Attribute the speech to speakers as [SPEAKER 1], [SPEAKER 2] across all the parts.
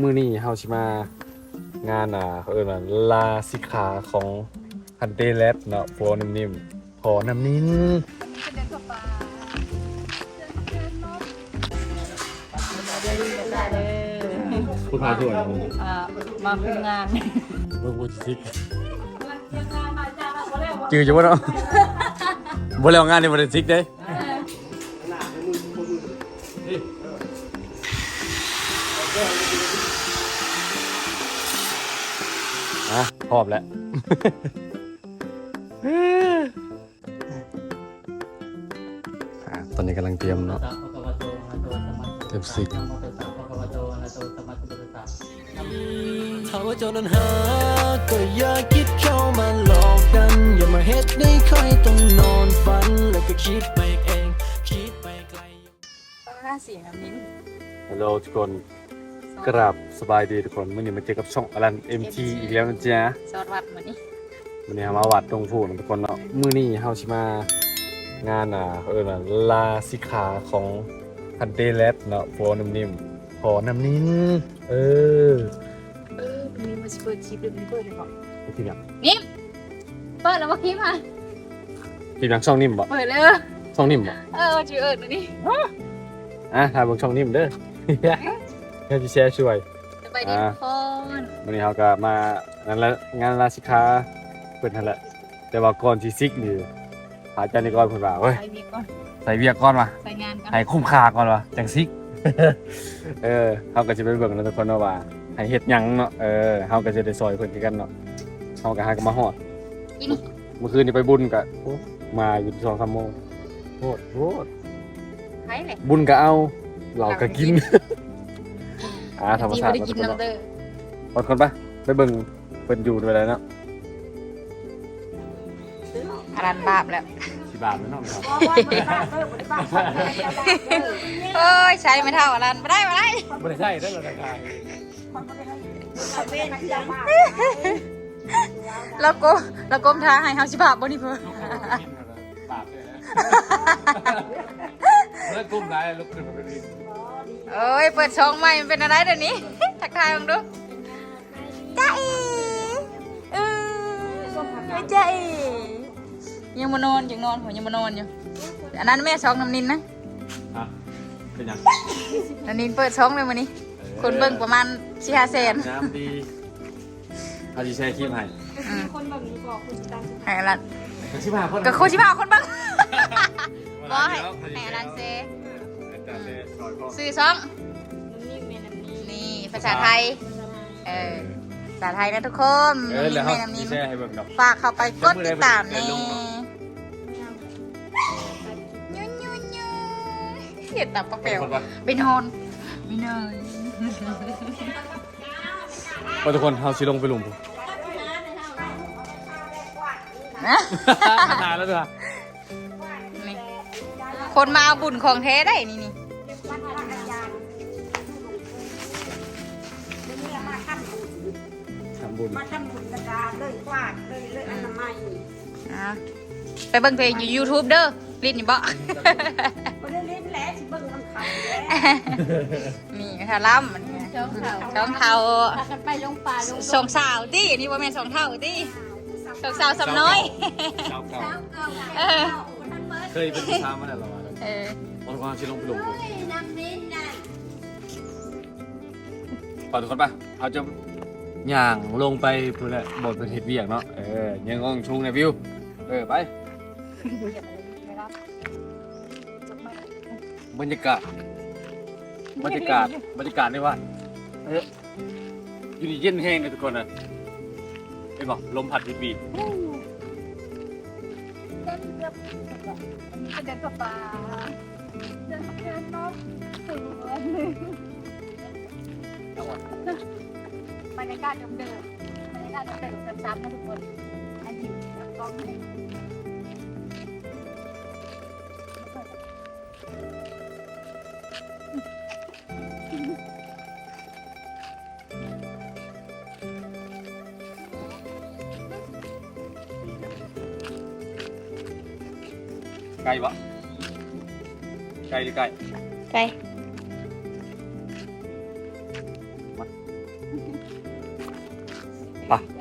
[SPEAKER 1] มื้อนี้เฮาสิมางานอ่าเขาเอิ้นว่าลาสิกขาของฮันเตแลบเนาะพอน้ำนิ่มพอน้ำนิ่มพูดพาด้วย
[SPEAKER 2] อ่ามาคุมงาน
[SPEAKER 1] เบิ่งบ่สิกจือจะบ่เนาะบ่แล้วงานนี่บ่ได้สิกเด้ อะพร้อมแล้ว อะตอนนี้กำลังเตรียมเนาะ เต็มสิก
[SPEAKER 3] ถ้าว่าเจ้านั้นหา ก็อย่าคิดเข้ามาหลอกกัน อย่ามาเฮ็ดให้ค่อยต้องนอนฝัน แล้วก็คิดไปเอง คิดไปไกล
[SPEAKER 2] ห้าสี่น้ำนิ้น
[SPEAKER 1] ฮัลโหลทุกคน กราบสบายดีทุกคนมื่อนี้มาเจอกับช่องอลัน MT อีกแล้วนะจ๊ะ
[SPEAKER 2] ซอดวัดมื้อนี้
[SPEAKER 1] มื่อนี้เรามาวัดตรงพูนทุกคนเนาะมื่อนี้เฮาสิมางานอ่าเขาเอิ้นว่าลาสิกขาของฮันเตแลบเนาะพอน้ำนิ่มพอน้ำนิ่มเออ
[SPEAKER 2] เออมันมีมาสิเปิดคลิปหรือมันเปิดได้บ่
[SPEAKER 1] ทีหลัง
[SPEAKER 2] นิ่มเปิดแล้วบ่คลิปอะ
[SPEAKER 1] ทีหลังช่องนิ่มบ่
[SPEAKER 2] เปิดเลย
[SPEAKER 1] ช่องนิ่มบ่
[SPEAKER 2] เออจือเอิดนี่
[SPEAKER 1] อะถ่ายเบนช่องนิ่มเด้อ เฮาจะแชร์ช่วย
[SPEAKER 2] สบายดีทุกคน
[SPEAKER 1] วันนี้เราก็มางานละงานลาสิกขาเปิดนั่นแหละ แต่ว่าก่อนสิซิกนี่หาอาจารย์นี่ก่อนเพิ่นว่าเว้ย
[SPEAKER 2] ใส่วีก่อน
[SPEAKER 1] ใส่เวียกก่อนว่ะ
[SPEAKER 2] ใส่งานก่อน
[SPEAKER 1] ให้คุ้มค่าก่อนว่ะจังซิก เออเฮาก็จะไปเบิ่งแล้วทุกคนเนาะว่าให้เฮ็ดหยังเนาะเออเฮาก็จะได้ซอยเพิ่นคือกันเนาะเฮาก็หากันมาฮอด
[SPEAKER 2] อีนี่
[SPEAKER 1] เมื่อคืนนี้ไปบุญก็โอ้มาอยู่2-3โมงโหดโหด
[SPEAKER 2] ไผเลย
[SPEAKER 1] บุญก็เอาเหล้าก็กิน อ่าธรรม
[SPEAKER 2] ที่
[SPEAKER 1] ชา
[SPEAKER 2] บ่
[SPEAKER 1] ติ
[SPEAKER 2] ได้กิน
[SPEAKER 1] เนาะ
[SPEAKER 2] น้ำเด้อ
[SPEAKER 1] อดคนปะไปเบิ่งเพิ่นอยู่ด้วยแล้วเนาะ
[SPEAKER 2] อารันบาปแล้ว
[SPEAKER 1] สิบาทแม่นเนาะครับ
[SPEAKER 2] เอ้ยใช้ไม่เท่าอารันบ่ได้บ่ได้
[SPEAKER 1] บ่ได้ใช่เด้อราคา
[SPEAKER 2] แล้วก็แล้วก้มท้าให้เฮาสิบาปบ่นี่เพิ่น
[SPEAKER 1] บาทเลยนะเลิกกุ้มได้ลุกขึ้นมาเป็น
[SPEAKER 2] เอ้ยเปิดช่องใหม่มันเป็นอะไรเดี๋ยวนี้ ทักทายมึงดูจ้าอีเออไม่จ้าอียังมานอนยังนอนผมยังมานอนอยู่อันนั้นแม่ช่องน้ำนินนะ
[SPEAKER 1] อะเป็นยัง
[SPEAKER 2] น้ำนินเปิดช่องเลยวันนี้ คนเบิ่งประมาณสี่ห้าแสน
[SPEAKER 1] น้ำดีเขาจะแชร์คลิปให้
[SPEAKER 2] คนเบิ่งบอกคุณตามให้อลัน
[SPEAKER 1] สิบห้าคน
[SPEAKER 2] ก็โคชิบาคนเบิ่งบอกให้ให้อลันเซ สื่อช่องนี่ภาษาไทย เออ ภาษาไทยนะทุกคน
[SPEAKER 1] เออแล้ว
[SPEAKER 2] แม่
[SPEAKER 1] เขา
[SPEAKER 2] น้ำนิน
[SPEAKER 1] แชร์ให้เบิ่งดอก
[SPEAKER 2] ฝากเข้าไปกดติดตามนี่ยูยูยูเห็ดตับปลาเปลวไปนอนไม่นอน
[SPEAKER 1] พอทุกคนเขาสิลงไปหลุมผม
[SPEAKER 2] นะ
[SPEAKER 1] นานแล้วด้วย
[SPEAKER 2] นี่คนมาเอาบุญของแท้ได้นี่
[SPEAKER 1] บุญ
[SPEAKER 4] มาทำบุญกระดาษเลยกวาดเลยเลยอนามัย
[SPEAKER 2] อะไปเบิ่งเพลงอยู่ยูทูบเด้อลิ้นนี่บ่
[SPEAKER 4] ก็ได้เล่นแล้วที่เบิ่งมันขับแล้ว
[SPEAKER 2] นี่ทาล่ำมันเนี่ยช่องเท้า
[SPEAKER 4] พากันไปลงป่าลง
[SPEAKER 2] สองสาวตินี่ว่าแม่นสองเท่าติสองสาวสำน้อย
[SPEAKER 1] เก่าเก่า
[SPEAKER 2] เออ
[SPEAKER 1] เคยเป็นผู้ชายมาแล้วเหรอวะ
[SPEAKER 2] เออ
[SPEAKER 1] พอทุกคนสิลงไปหลุมผม
[SPEAKER 4] น้ำนิ้นน่ะ
[SPEAKER 1] พอทุกคนปะเขาจะ ย่างลงไปพูดแหละบทเป็นเห็ดเวียกเนาะเออยังงงชุงในวิวเออไปบรรยากาศบรรยากาศบรรยากาศนี่ว่าเอ๊ะอยู่ดีเย็นแห้งเลยทุกคนนะไอ้บอกลมพัดวีด
[SPEAKER 2] เดินกับปลาเดินเดินนกสวน บรรยากาศเดิมๆบรรยากาศเดิมๆซ้ำๆนะทุกคนอันนี้กล้องนี่
[SPEAKER 1] ไกลปะไกลหรือไกล
[SPEAKER 2] ไกล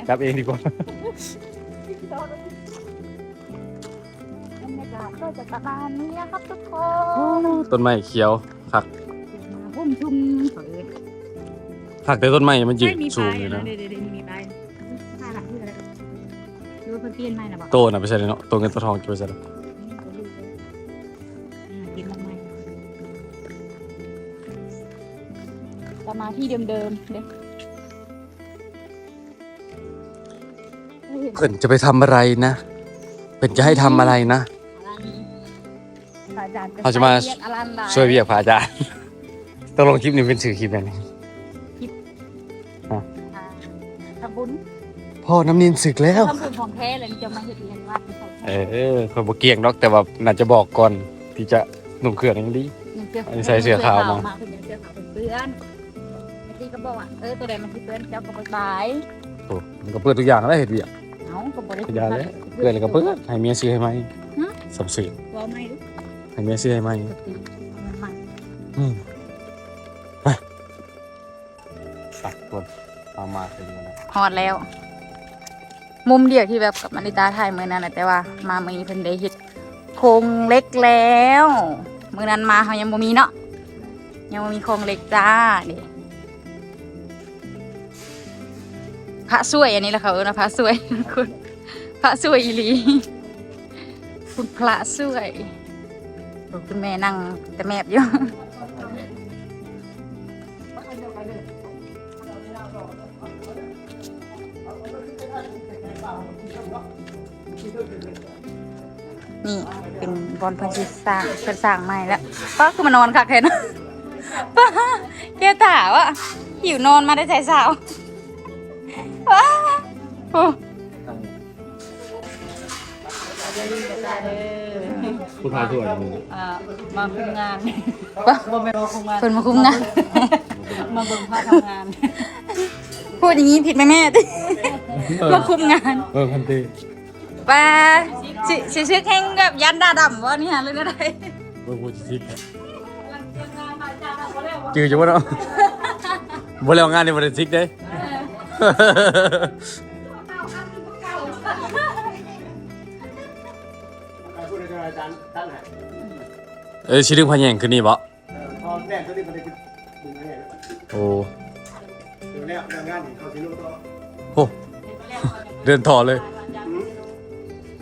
[SPEAKER 1] จับเองดีกว่า
[SPEAKER 2] บรรยากาศก็จะประมาณนี้ครับทุกคน
[SPEAKER 1] ต้นไม้เขียวผัก
[SPEAKER 2] มาพุ่มชุมเปิด
[SPEAKER 1] ผักแต่ต้นไม้มันยืน
[SPEAKER 2] ไม่มี
[SPEAKER 1] สู
[SPEAKER 2] ปลางย
[SPEAKER 1] อยู่
[SPEAKER 2] นะ
[SPEAKER 1] นะ
[SPEAKER 2] เดี๋ยวเดี๋ยวมีปลายปลายหลักที่อะไรดูเพิ่นเปลี่ยนใหม่นะบอก
[SPEAKER 1] โตน่ะไม่ใช่เลยเนาะโตเงินตัวทองกี่เปอร์เซ็นต์
[SPEAKER 2] กินมาใหม่จะมาที่เดิมๆเด้
[SPEAKER 1] เพิ่นจะไปทำอะไรนะเพิ่นจะให้ทำอะไรนะ เขาจะมา ช่วยเรียกพระอาจารย์ ต้องลงคลิปนี้เป็นสื่อคลิปแบบนี้
[SPEAKER 2] ทำบุญ
[SPEAKER 1] พ่อน้ำนินศึกแล้ว
[SPEAKER 2] ทำบุญของแท้เลยจะมาเห็นเรียนวัดของแท้
[SPEAKER 1] เออคนบ่เกี่ยงดอกแต่ว่าน่าจะบอกก่อนที่จะหนุ่มเครื่องอย่างดีอันนี้ใส่เสื้อขาวมา
[SPEAKER 2] เพื่อนเสื้อขาวเป็นเพื่อนบางทีก็บอกว่าเออตัวใดมันที่เพื่อนเจ้าก็บ่บาย
[SPEAKER 1] โอ้มันก็เพื่อนทุกอย่างแล้วเห็ดเวียก
[SPEAKER 2] เอ้าก็บ่ได้
[SPEAKER 1] อย่าเลยเพื่อนเลยก็เพื่อนให้เมียซื้อให้ไหมสมสื่อ
[SPEAKER 2] บ่ไม่รู้
[SPEAKER 1] ให้เมียซื้อให้ไหม
[SPEAKER 2] ปกติเอามันมา
[SPEAKER 1] อืมไปสักคนเอามาเป็นยังไง
[SPEAKER 2] ฮอดแล้ว มุมเดียวที่แบบกับมาริตาถ่ายมือนั้นแหละแต่ว่า มามือนี้เพิ่นได้เฮ็ดโครงเล็กแล้วมือนั้นมาเขายังบ่มีเนาะยังบ่มีโครงเล็กจ้านี่ พระสวยอันนี้แหละเขาเออนะพระสวยคุณพระสวยอีหลีคุณพระสวยคุณแม่นั่งแต่แมบอยู่นี่เป็นบอลเพันธิสร้างเพิ่นสร้างใหม่แล้วป้าคือมานอนคักแท้เนะป้าแกตาวะหิวนอนมาได้ใจสาว โอ้
[SPEAKER 1] ผู้ชายส่วน
[SPEAKER 4] อ่ามาคุมงาน
[SPEAKER 2] ป้า
[SPEAKER 4] บ่แม่นว่าคุมงาน
[SPEAKER 2] เพิ่นมาคุมงาน
[SPEAKER 4] มาเบิ่งพาทำงาน
[SPEAKER 2] พูดอย่างนี้ผิดไหมแม่ติมาคุมงาน
[SPEAKER 1] เออพันตี
[SPEAKER 2] ป้าสิสิซึกแห่งแบบยันดาดำวะนี่ฮะหรืออะไร
[SPEAKER 1] เออพูดจิกจือจะว่าเนาะบ่แล้วงานในวันจิกเด้ เออชื่อเรื่องพะแยงคือนี่บ่
[SPEAKER 5] พอแรกก็ได้มาได้ดึงมาเนี่ย
[SPEAKER 1] โอ้
[SPEAKER 5] เดี๋ยวแล้วเรื่องงานนี่เขาสิรู้ต่อ
[SPEAKER 1] โหเดินต่อเลย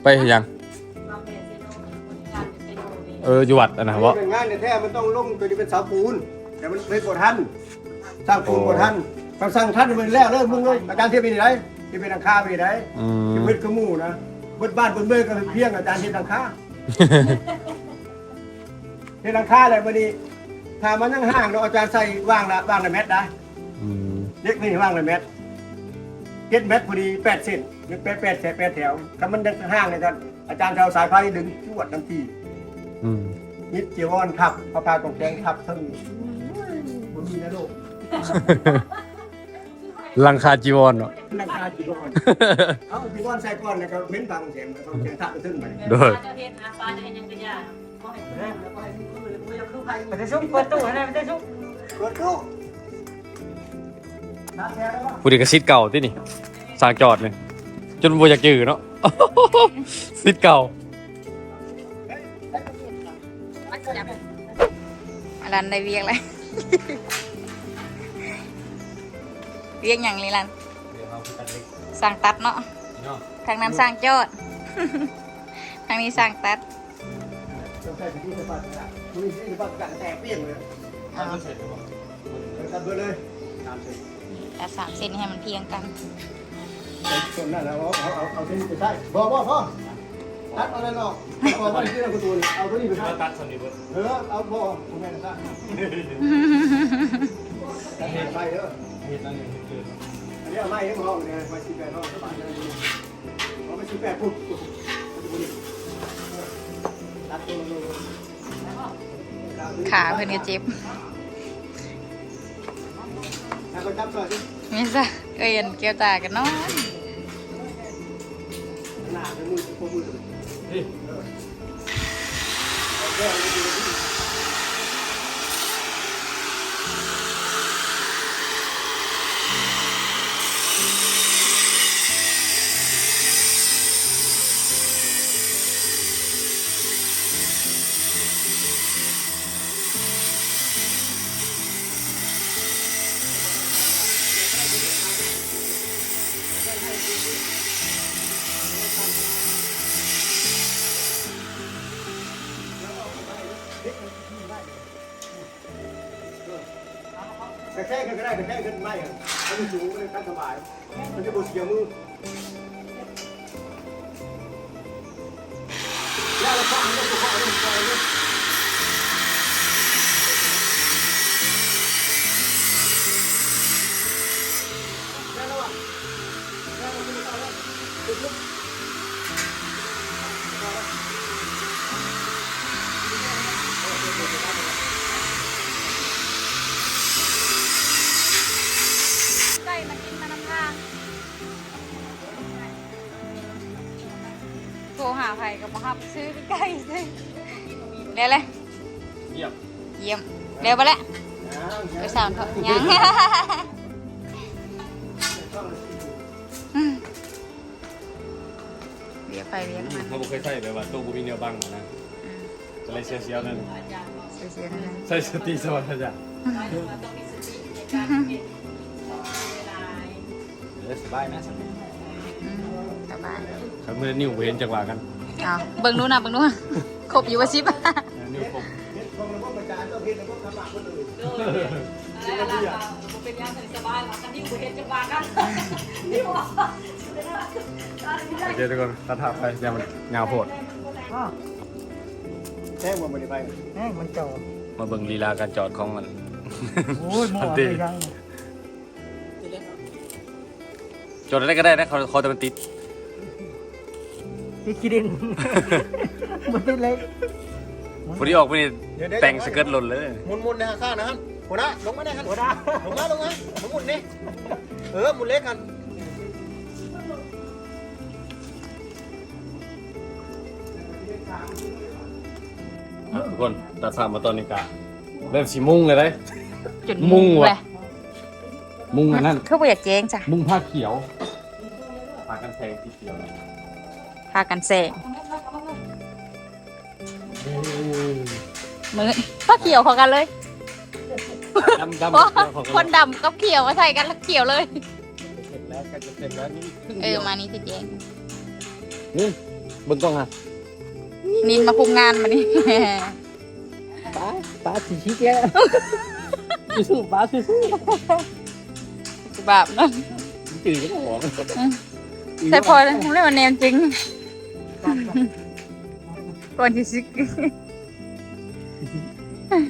[SPEAKER 1] ไปยัง เอออยู่วัดอันนะวะ
[SPEAKER 5] เรื่องงานเนี่ยแท้มันต้องลงตัวนี้เป็นเสาปูน แต่มันไม่กดทันสร้างปูนกดทัน คำสั่งท่านมันแล้วเริ่มมึงลงอาจารย์เทียบไปไหนที่เป็นอังคาไปไหน
[SPEAKER 1] อื
[SPEAKER 5] ที่
[SPEAKER 1] ม
[SPEAKER 5] เวทขมูนะเบิดบ้านเบิดเมืองก็เพียงอาจารย์เทียบอังคาเทียบอังคาอะไรมาดีถ้ามันนั่งห้างเราอาจารย์ใส่ว่างละว่างละเม็ดได้
[SPEAKER 1] อืม
[SPEAKER 5] เล็กนี่ว่างละเม็ดเจ็ดเม็ดพอดีแปดเส้นแปดแปดแถวแปดแถวถ้ามันห้างเลยกันอาจารย์จะเอาสายไฟดึงจวดทันที
[SPEAKER 1] อืม
[SPEAKER 5] ยิดจีวรขับพระพากองแกงขับทั้งบนมีนะลูก
[SPEAKER 1] ลังคาจีวรเนาะ
[SPEAKER 5] นั่งคาจีวรเอาจีวรใส่ก่อนแล้วก็เม้นฟังเสียงกองแกงทับไปขึ้นไป
[SPEAKER 1] โดย
[SPEAKER 4] เจ้าเฮ็ดอาปาจะเฮ็ดหยังก็ยากมันจะชุบเปิดตู้ให้ได้มันจะชุบ
[SPEAKER 5] รถตู้
[SPEAKER 1] ผู้ดีกระซิดเก่าที่นี่สร้างจอดเลย จนบัวอยากจือเนาะ ซิดเก่า
[SPEAKER 2] อลันได้เวียกเลย เวียกอย่างนี้ลันสร้างตัดเนาะทางนั้นสร้างจอด ทางนี้สร้างตัด
[SPEAKER 5] ต้องใส่ที่สะบัดคุยที่สะบัดกันแตกเปี้ยงเลยทำเสร็จทำเบอร์เลยทำเสร็จ
[SPEAKER 2] ตัดสามเส้นให้มันเพียงกัน
[SPEAKER 5] ส่วนนั้นแล้วเอาเอาเอาที่นี่ไปใช้บ่บ่พ่อตัดเอาอะไรออกเอาไว้ที่เราประตูนี่เอาตัวนี้ไปใช้ตัดส่วนนี้เออเอาบ่คุณแม่นะตัดเหตุไปเด้อเหตุนั่นเอง อันนี้เอาไม้ให้พ่อเนี่ยมาชี้แปดห้องสบายเลยเอาไปชี้แปดปุ๊บตัดตัวลง
[SPEAKER 2] ขาเพื่อนก็เจ็บ
[SPEAKER 5] ถ้าก็จับสอด
[SPEAKER 2] ไม่ใช่เอ้ยนเกี่ยวตากันเนาะ
[SPEAKER 5] หน้าเป็นมือพวกมือแมันจะบดเสียมือแล้วเราฟังเรื่องของเรื่องขอ
[SPEAKER 2] ง โทรหาใครกับมาฮับซื้อไก่ซื้อเร็วเลย
[SPEAKER 1] เยี่ยม
[SPEAKER 2] เยี่ยมเร็วไปแล้วไปสามเถอะยังอืมเรียกไปเรียกมัน
[SPEAKER 1] เขาบอกเคยใส่แบบว่าตู้กูมีแนวบังนะอะไรเชียวๆนั่น
[SPEAKER 2] เสียๆนั่นเลย
[SPEAKER 1] ใส่สติสวัสดิ์จ้ะสบายนะ
[SPEAKER 2] อืมสบาย
[SPEAKER 1] เขาเมื่อนิ้วเว้นจังหวะกัน
[SPEAKER 2] เอาเบิ่งนู้นนะเบิ่งนู้นครบอยู่ว่าชิป
[SPEAKER 1] นิ้วคม
[SPEAKER 5] เฮ็ดของเราพวกประจานก็เฮ็ดแล้วพวกทำหลักคนอื่น
[SPEAKER 4] เป็นยังไงสบายหลังกันที่กูเห็นจังหวะกัน
[SPEAKER 1] โอเคทุกคนตัดภาพไปเดี๋ยวมันเงาโพด
[SPEAKER 5] แท้งมันไม่ได้ไป
[SPEAKER 6] แม่งมันจอด
[SPEAKER 1] มาเบิ่งลีลาการจอดของมัน
[SPEAKER 6] โอ้ยหมอ
[SPEAKER 1] ทัน
[SPEAKER 6] ไป
[SPEAKER 1] ที
[SPEAKER 6] ยัง
[SPEAKER 1] จอดอะไรก็ได้นะเขาเขาแต่มันติด
[SPEAKER 6] พี่คิดินมันเป็นเล็ก
[SPEAKER 1] พอดีออกไปนี่แต่งสเกิร์ตหล่นเลย
[SPEAKER 5] หมุนหมุนนะฮะข้างนะฮะหัวหน้าลงมาได้ครับหัวหน้าลงมาลงมาหมุนนี่เออหมุนเล็กกัน
[SPEAKER 1] อะทุกคนตัดภาพมาตอนนี้กะเริ่มสีมุ่งเลยได้
[SPEAKER 2] จุด
[SPEAKER 1] มุ่งว่ะ
[SPEAKER 2] เลย
[SPEAKER 1] มุ่งอันนั้น
[SPEAKER 2] คือบ่อยากแจ้งจ้ะ
[SPEAKER 1] มุ่งผ้าเขียวผ้ากันแทงสีเขียว
[SPEAKER 2] พากันแซงมือป้าเขียวเขอกันเลย
[SPEAKER 1] ดำดำ
[SPEAKER 2] เพราะ
[SPEAKER 1] ของ
[SPEAKER 2] คนดำกับเขียวมาใส่กันแล้วเขียวเลย
[SPEAKER 1] เสร็จแล้วก็จะเสร็จแล้วนี่ครึ่ง
[SPEAKER 2] เอ
[SPEAKER 1] ดี
[SPEAKER 2] อ
[SPEAKER 1] ยว
[SPEAKER 2] มานี่สิแจ้ง
[SPEAKER 1] นี่เบิ่งกล้องอะ
[SPEAKER 2] นินมาคุมงานมานี่
[SPEAKER 6] ป้าป้าสีชี้แกสู้ป้าสู้
[SPEAKER 2] บาปเนาะ
[SPEAKER 1] ตื่นก็ต้องหอม
[SPEAKER 2] ใส่พอเลยผมเล่นมันแนมจริง ก่อนที่ซิก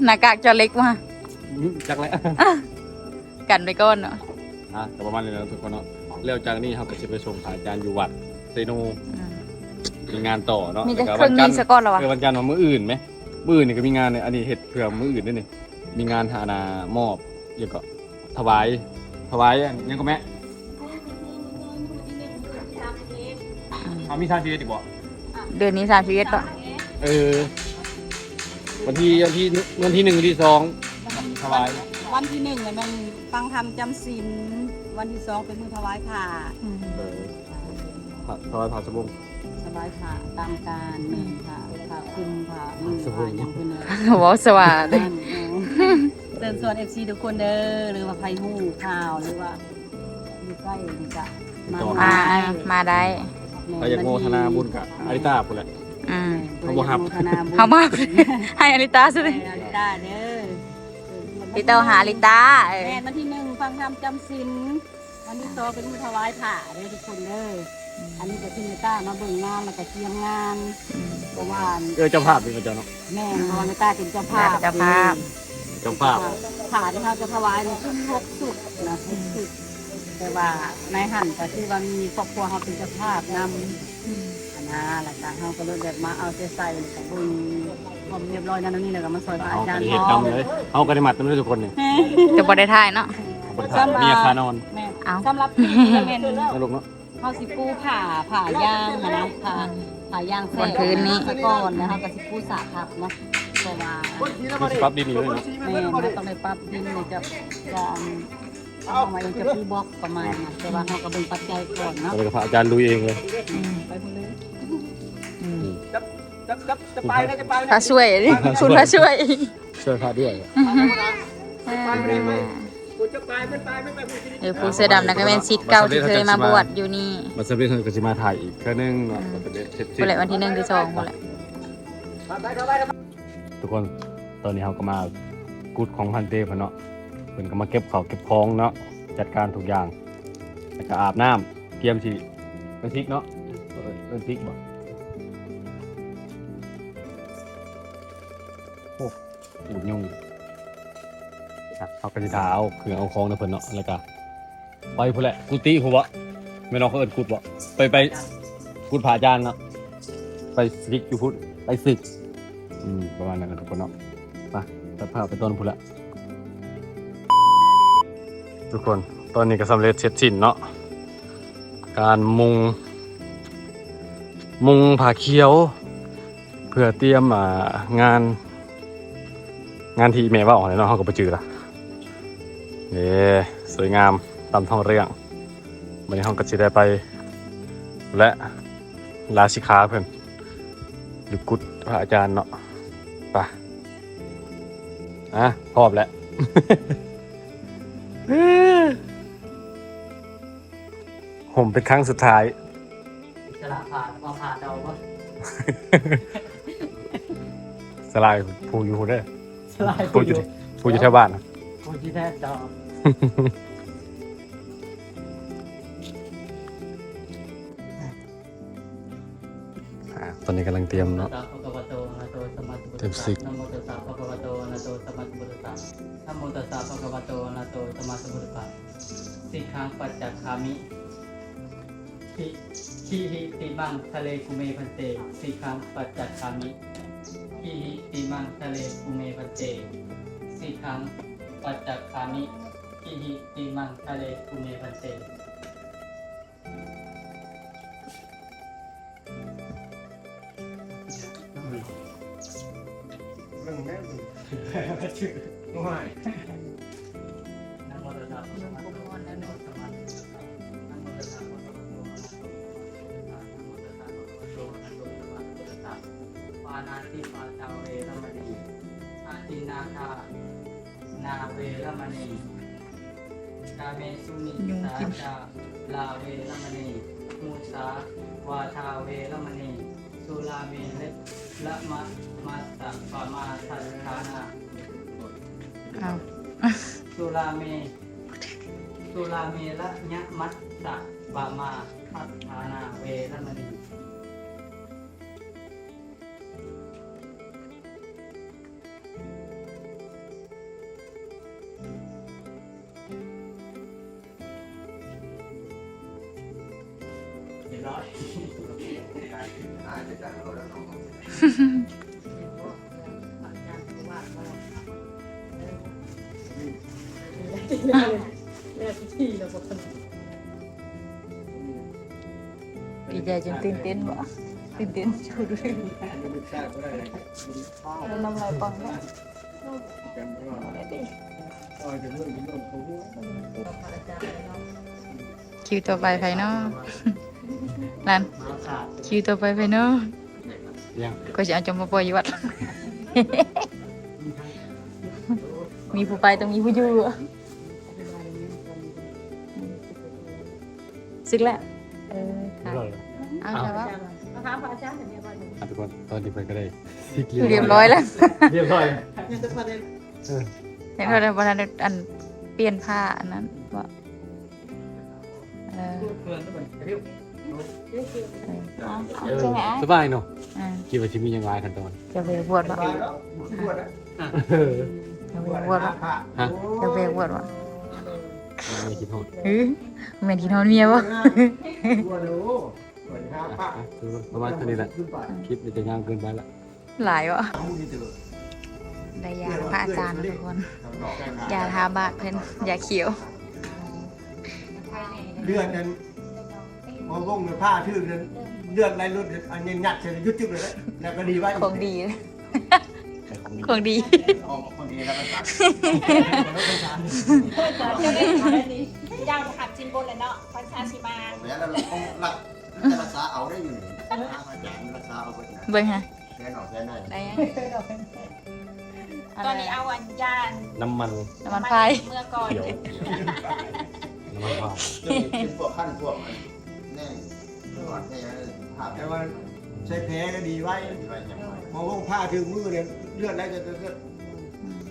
[SPEAKER 2] หน้ากากจอเล็กมา
[SPEAKER 1] จักแล้ว
[SPEAKER 2] กันไปก่อนเนาะ
[SPEAKER 1] อะก็ประมาณนี้แล้วทุกคนเนาะแล้วจากนี้เขาก็จะไปส่งขายจานอยู่วัดเซโนมีงานต่อเนาะ
[SPEAKER 2] มีแต่
[SPEAKER 1] แล้ว
[SPEAKER 2] เครื่อง
[SPEAKER 1] วั
[SPEAKER 2] นี้
[SPEAKER 1] น
[SPEAKER 2] ส
[SPEAKER 1] จันทร์
[SPEAKER 2] ก้อนแล้ววะ
[SPEAKER 1] เออวันจันทร์วันมื้ออื่นไหมมื้ออื่นนี่ก็มีงานเนี่ยอันนี้เฮ็ดเพื่อมื้ออื่นด้วยนี่มีงานหานามอบเกี่ยวกับถวายถวายอันยังก็แม่เอามีชาชีวิตอีกบ่
[SPEAKER 2] เดือนนี้สามชีวิตป่ะ
[SPEAKER 1] เออ วันที่วันที่วันที่หนึ่งวันที่สองถวาย
[SPEAKER 4] วันที่หนึ่งเนี่ยมันฟังธรรมจำศีลวันที่สองเป็นมือถวายผ่า
[SPEAKER 1] เออถวายผ่าสบง
[SPEAKER 4] สบายผ่าตามการหนึ่งผ่าผ่าคุมผ่ามือ
[SPEAKER 1] สบา
[SPEAKER 4] ผ่ายอย่างเพื่อนเลย
[SPEAKER 2] วอสว่าเลย
[SPEAKER 4] เชิญชวนเอฟซีทุกคนเด้อหรือว่าใครหูข่าวหรือว่าอยู่ใกล้นี่จะมา
[SPEAKER 2] อ่าอ่ามาได้
[SPEAKER 1] ใครอยากโมทนาบุญกับอาริตาพุ่นแหละ
[SPEAKER 2] อืม
[SPEAKER 1] เขาบ่ฮับ
[SPEAKER 2] เขามากให้อลิตาสุด
[SPEAKER 4] เล
[SPEAKER 2] เลยย
[SPEAKER 4] อาริตาเด้อ
[SPEAKER 2] ลิตาหาอลิตาเออ
[SPEAKER 4] แม่นวันที่หนึ่งฟังธรรมจำศีลวันที่สองเป็นมือถวายผ่าเด้อทุกคนเด้ออันนี้ก็ที่เมตามาเบิ่งงานแล้วก็เตรียมงานเพราะว่า
[SPEAKER 1] เออเจ้าภาพเป็นเจ้าเนาะ
[SPEAKER 4] แม่เพราะว่าเมตาเป็นเจ้าภาพ
[SPEAKER 2] เจ้าภาพ
[SPEAKER 1] เจ้าภาพ
[SPEAKER 4] ผ่าที่เขาจะถวายในขึ้นหกสุดนะหกสุด แต่ว่าในหันก็คือว่ามีครอบครัวเขาเป็นเจ้าภาพนำอันนะหลังจากเขาก็เลยแบบมาเอาใจใส่กับบุญความเรียบร้อยนั่นนี่แหละก็มาซอยพระ
[SPEAKER 1] เอา
[SPEAKER 4] อาจาร
[SPEAKER 1] กระ
[SPEAKER 4] ย์
[SPEAKER 1] ดิ่งกรรมเลย เอากระดิ่งมัดมันด้วยทุกคนนี่
[SPEAKER 2] จะบ่ได้ถ่ายเนาะ
[SPEAKER 1] เอาบริษัทมีอาคารนอน
[SPEAKER 4] แม่
[SPEAKER 2] เอา
[SPEAKER 4] สำหรับพี่ก็เป็น
[SPEAKER 1] นะลูกเนาะ
[SPEAKER 4] เขาสิปูผ่าผ่ายางอะนะผ่าผ่ายางแท้
[SPEAKER 2] วันคืนนี้
[SPEAKER 4] สะก้อนนะคะก็สิปูสาทับเนาะเพราะว่า
[SPEAKER 1] คือปรับดินอยู่เลยเนาะ
[SPEAKER 4] แม่เขาต้องได้ปรับดินเนี่ยจะจะ เอามาเองจะปูบล็อกประมาณนั้นแต่ว่าเขาก็เป็นปัจจัยก่อนเนาะ
[SPEAKER 1] เราไปกับพระอาจารย์ลุยเองเลย
[SPEAKER 4] ไปพุ่นเลย
[SPEAKER 5] จะจะจะจะไปนะจะไปนะ
[SPEAKER 2] พระช่วยดิคุณพระช่วย
[SPEAKER 1] ช่วยพระด้วย
[SPEAKER 5] กูจะไปไม่ไปไม่ไปกูจะ
[SPEAKER 2] เออผู้เสื้อดำนะก็เป็นซิดเก่าที่เคยมาบวชอยู่นี่
[SPEAKER 1] มาสเปนก็จะมาถ่ายอีกครั้งนึงเนาะมาสเปนเช็ด
[SPEAKER 2] คนแหละวันที่หนึ่งที่สองคนแหละ
[SPEAKER 5] ไปไปไป
[SPEAKER 1] ทุกคนตอนนี้เขาก็มากุดของพันเตพะเนาะ เพิ่นก็มาเก็บเขาเก็บของเนาะจัดการทุกอย่างแล้วก็อาบน้ำเตรียมสิเป็นพริกเนาะเออเป็นพริกบ่โอ้อุดยุ่งเอากระดิถาเอาคือเอาของนะเพิ่นเนาะแล้วก็ไปพุ่นแหละกุฏิหัวไม่น้องเขาเอิ้นกุดบ่ไปไปกุดผาจานเนาะไปสิกอยู่พุ่นไปศึก อืม ประมาณนั้นนะทุกคนเนาะไปตัดภาพไปต้นพุ่นละ ทุกคน ตอนนี้ก็สำเร็จเสร็จสิ้นเนาะ การมุง มุงผาเขียว เพื่อเตรียมงาน งานที่แม่ว่าออกเลยเนาะเขาก็ไปจือละเย้สวยงามตามท้องเรื่องวันนี้เขาก็จะได้ไป และลาสิกขาเพื่อนอยู่กุดพระอาจารย์เนาะไปอะพร้อมแล้ว ผมเป็นครั้งสุดท้าย
[SPEAKER 6] สละผ่านมาผ่านเอาวะ
[SPEAKER 1] สลายผู้อยู่เด้อ
[SPEAKER 6] สลาย
[SPEAKER 1] ผู้อยู่ผู้อยู่แถวบ้านนะ
[SPEAKER 6] ผู้ที่แท้จอ
[SPEAKER 1] อ่าตอนนี้กำลังเตรียมเนาะ
[SPEAKER 6] ตาภะคะวะโตอะระหะโตสัมมาสัมพุท
[SPEAKER 1] เต็
[SPEAKER 6] ธั
[SPEAKER 1] ม
[SPEAKER 6] ส
[SPEAKER 1] สิ
[SPEAKER 6] สะ
[SPEAKER 1] บ
[SPEAKER 6] นะโมตัสสะภะคะวะโตอะระหะโตสัมมาสัมพุทธัสสะนะโมตัสสะภะคะวะโตอะระหะโตสัมมาสัมพุทธัสสะสิกขังปัจจักขามิ ทิทิหิติมังทะเลกุเมพันเตสิกขังปัจจักขามิทิหิติมังทะเลกุเมพันเตสิกขังปัจจักขามิทิหิติมังทะเลกุเมพันเต
[SPEAKER 5] เรื่งแม่มึงา
[SPEAKER 6] นาติปาตาเวรมณีอาทินนาคานาเวรมณีกาเมสุนิสาจาลาเวรมณีมูสาวาทาเวรมณีสุลาเมเลละมะมัสสะปะมาทัสทานา
[SPEAKER 2] เอา
[SPEAKER 6] สุราเมสุราเมละยะมัตตะบามาพัฒนานาเวรมณี เรียบร้อย
[SPEAKER 2] ดีใจจนตื่นเต้นบ่ตื่นเต้นชูดูดิแล้วน้ำลายปังบ่คิวต่อไปไผเนาะ นั่นคิวต่อไปไผเนาะ
[SPEAKER 1] ยัง
[SPEAKER 2] ก็จะเอาจมมาปล่อยอยู่วัด มีผู้ไปต้องมีผู้อยู่อะซึกแล้วเออค่ะ
[SPEAKER 1] เรียบร้อยแล้ว
[SPEAKER 2] เอาใช่ปะ
[SPEAKER 1] อะทุกคนตอนนี้ไปก็ได้
[SPEAKER 2] เรียบร้อยแล้ว
[SPEAKER 1] เรียบร้อย
[SPEAKER 2] เห็นเขาได้วันนั้นอันเปลี่ยนผ้าอันนั้นว่าเออเออเอาเอาใช่ไหม
[SPEAKER 1] สบายเนาะ
[SPEAKER 2] อ่า
[SPEAKER 1] คิดว่าที่มียังไงขั้นตอน
[SPEAKER 2] จะไปบวชปะ
[SPEAKER 5] บวชนะ
[SPEAKER 2] จะไปบวชปะ
[SPEAKER 1] ฮะ
[SPEAKER 2] จะไปบวชปะ
[SPEAKER 1] ไม่คิดโทษ
[SPEAKER 2] เฮ้ยแม่นที่นอนเมียปะ
[SPEAKER 5] บวชดูบวชห้าพระ
[SPEAKER 1] อะทุกคนประมาณเท่านี้แหละ
[SPEAKER 5] ขึ้นไป
[SPEAKER 1] คลิปมันจะยาวเกินไปละ
[SPEAKER 2] หลายวะ
[SPEAKER 5] มึงนี่เจอ
[SPEAKER 2] ได้ยาพระอาจารย์นะทุกคนยาทาบาดเพิ่นยาเขียว
[SPEAKER 5] เลือดนั้น มองกงผ้าทื่อนั้นเลือดไหลลุดอันนี้หยัดเฉยยุดจุบเลยแล้วก็ดีไว้
[SPEAKER 2] ของดีเลยของดี
[SPEAKER 5] ออกคนดีแล้วก็ตัด
[SPEAKER 7] ยาวหัดจินบนเลยเนาะพันชาชิมา
[SPEAKER 5] แล้วเราต้องรักจะรักษาเอาได้อยู่อาจารย์รักษาเอาไปนะ
[SPEAKER 2] เบิ่งฮะ
[SPEAKER 5] แค่หน่อยแค่ไหน
[SPEAKER 2] ได้ยัง
[SPEAKER 7] ตอนนี้เอาอันยาน
[SPEAKER 1] น้ำมัน
[SPEAKER 2] น้ำมันพาย
[SPEAKER 7] เมื่อก่อน
[SPEAKER 1] เขียวน้ำมันพาย
[SPEAKER 5] เป็นพวกขั้นพวก แน่หอดแน่ภาพแต่ว่าใช้แผลก็ดีไว้มองกงผ้าถึงมือเนี่ยเลือดแล้วจะจะ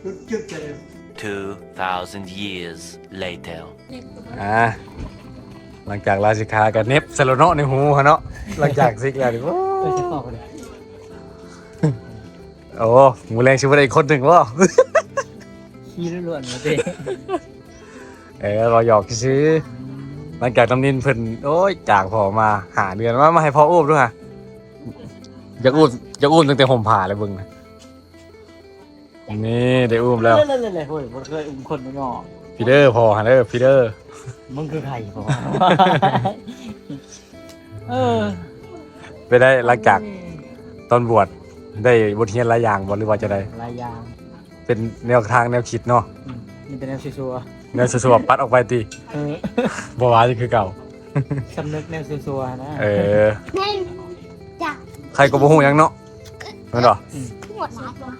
[SPEAKER 5] จุดจึ๊กเลย
[SPEAKER 3] 2,000 years later.
[SPEAKER 1] อ่าหลังจากลาสิกขากับเน็บสโลโนะในหูฮะเนาะหลังจากซิกแล้วดิโอ้
[SPEAKER 6] เออจะตอบไปเลย
[SPEAKER 1] โอ้หมูแรงชิวได้อีกคนหนึ่งวะ
[SPEAKER 6] ขี้ล้วนๆมาเต้
[SPEAKER 1] เออเราหยอกซื้อห ลังจากน้ำนินเพิ่นโอ้ยจากพอมาหาเดือนว่ามาให้พ่ออุ้มด้วยฮะอยากอุ้มอยากอุ้มตั้งแต่ห่มผ้าเลยเบึงนะนี่ได้อุ้มแล้ว
[SPEAKER 6] เล่นๆๆๆโอ้ยบ่เคยอุ้มคนไม่งอ
[SPEAKER 1] พีเดอร์พอฮะเด้อพีเดอร์
[SPEAKER 6] มึงคือใครพอเออ
[SPEAKER 1] ไปได้หลังจากตอนบวชได้บทเรียนหลายอย่างบ่หรือว่าจะได้
[SPEAKER 6] ลายยาง
[SPEAKER 1] เป็นแนวทางแนวคิดเนาะ
[SPEAKER 6] อืมมีแต่แนวชัว ร์
[SPEAKER 1] แนวสวบปัดออกไปตี
[SPEAKER 6] ๆเออ
[SPEAKER 1] บ่ว่าจะคือเก่า
[SPEAKER 6] สำนึกแนวชัวร์ๆนะ
[SPEAKER 1] เออใครก็บ่ฮู้หยังเนาะแม่นบ่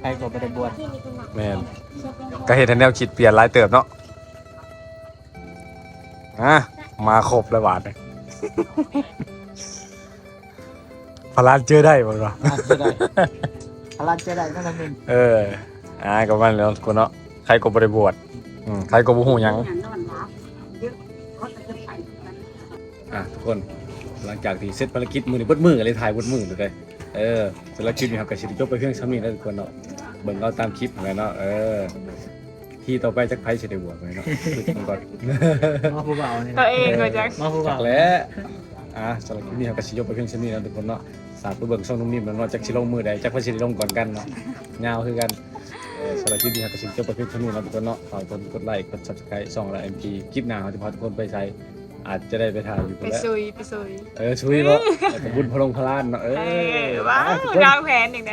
[SPEAKER 6] ใครก็บ่ได้บวช
[SPEAKER 1] แม่นก็เฮ็ดให้แนวคิดเปลี่ยนหลายเติบเนาะอะมาครบแล้วบาดนี่พลานเจอได้บ่วะ
[SPEAKER 6] อะเจอได้พลันเจอได้นั่นแหละมึง
[SPEAKER 1] เออ อ่าก็มันแล้วกูเนาะ ใครก็บ่ได้บวช อืมใครก็บ่ฮู้หยังอะทุกคนหลังจากที่เสร็จภารกิจมื้อนี้เบิดมื้อก็เลยถ่ายเบิดมื้อเลยเออสำหรับคลิปนี้ครับก็สิได้จบไปเพียงซ้ำนี้แล้วทุกคนเนาะเบิ่งเอาตามคลิปนั่นแหละเนาะเออที่ต่อไปจักไผสิได้บวชไหมเนาะคิดกันก่อน
[SPEAKER 6] มาผู้เบาเนี่ย
[SPEAKER 2] ตัวเองก็จะ
[SPEAKER 6] มาผู้
[SPEAKER 1] จั
[SPEAKER 6] เบาก
[SPEAKER 1] แล้วอะสำหรับคลิปนี้ครับก็สิจบไปเพียงซ้ำนี้แล้วทุกคนเนาะฝากไปเบิ่งช่องนุ่มนิ่มแล้วเนาะจักสิลงมือใดจักเพิ่นสิได้ลงก่อนกันเนาะยาวคือกันเออ สำหรับคลิปนี้ครับก็สิจบไปเพียงเท่านี้แล้วทุกคนเนาะฝากทุกคนกดไลค์กด Subscribe ช่องละ MP คลิปหน้าเราจะพาทุกคนไปใช้อาจจะได้ไปถ่ายอยู่
[SPEAKER 2] ไป
[SPEAKER 1] พุ่นแหล้ว
[SPEAKER 2] ซุยไปซุย
[SPEAKER 1] เออช่วยเนาะแต่บุญพลงพลานเนาะเอ
[SPEAKER 2] เอ
[SPEAKER 1] อ
[SPEAKER 2] อว้าว
[SPEAKER 1] ทุกคน
[SPEAKER 2] ดาวแผนอย่างไร